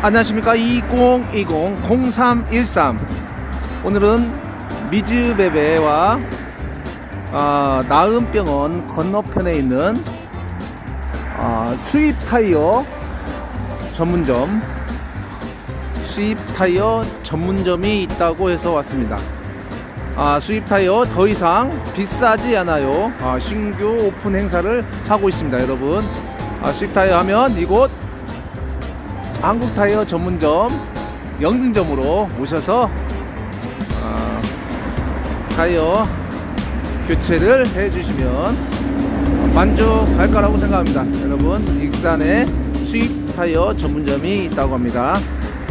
안녕하십니까. 2020-0313 오늘은 미즈베베와 아, 나음병원 건너편에 있는 아, 수입 타이어 전문점 수입 타이어 전문점이 있다고 해서 왔습니다. 아, 수입 타이어 더 이상 비싸지 않아요. 아, 신규 오픈 행사를 하고 있습니다 여러분. 아, 수입 타이어 하면 이곳 한국 타이어 전문점 영등점으로 오셔서 어, 타이어 교체를 해주시면 만족할 거라고 생각합니다. 여러분 익산에 수입 타이어 전문점이 있다고 합니다.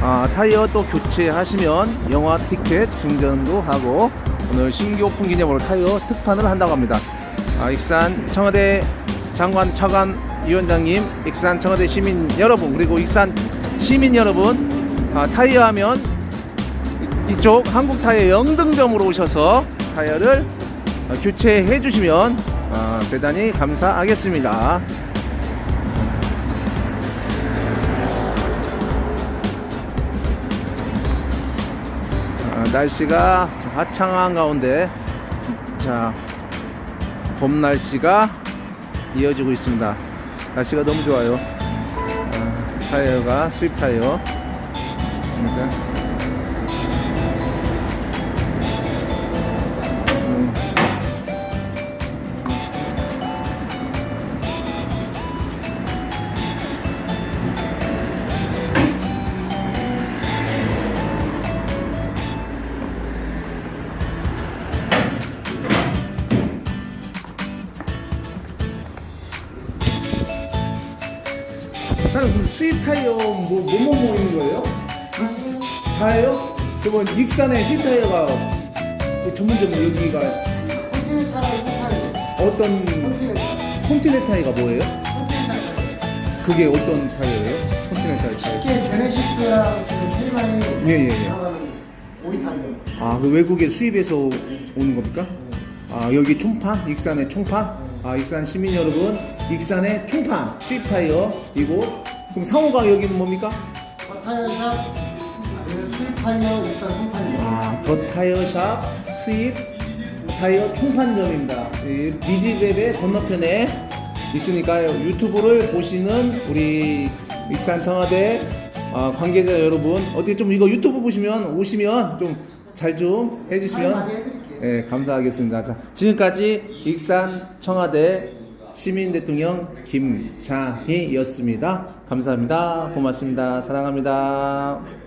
아, 타이어 또 교체하시면 영화 티켓 증정도 하고 오늘 오픈 기념으로 타이어 특판을 한다고 합니다. 아, 익산 청와대 장관 차관 위원장님, 익산 청와대 시민 여러분 그리고 익산 시민 여러분 아, 타이어 하면 이- 이쪽 한국 타이어 영등점으로 오셔서 타이어를 어, 교체해 주시면 아, 대단히 감사하겠습니다. 아, 날씨가 좀 화창한 가운데 진짜 봄 날씨가 이어지고 있습니다. 날씨가 너무 좋아요. 아, 타이어가 수입 타이어. 그러니까 그럼 수입 타이어 뭐 뭐뭐 뭐 있는 거예요? 다예요? 그러면 익산에 수입 타이어가 그 전문점은 여기가. 어떤 컨티넨탈. 콘티넨탈이가 뭐예요? 그게 어떤 타이어예요? 콘티넨탈 타이어. 이게 제네시스랑 지금 K만이 예, 예, 예. 들어가는 오이 타이어. 아, 그 외국에 수입해서 오는 겁니까? 아, 여기 총판? 익산의 총판? 아, 익산 시민 여러분, 익산의 총판 수입 타이어 이곳. 그럼 상호가 여기는 뭡니까? 저 타이어샵 그 수입 타이어 일산 송판이에요. 아, 더 타이어샵 수입 타이어 총판점입니다. 이 미디웹의 건너편에 있으니까요. 유튜브를 보시는 우리 익산 청와대 아, 관계자 여러분, 어떻게 좀 이거 유튜브 보시면 오시면 좀 잘 좀 해주시면. 네, 감사하겠습니다. 자, 지금까지 익산 청와대 시민 대통령 김장희였습니다. 감사합니다. 고맙습니다. 사랑합니다.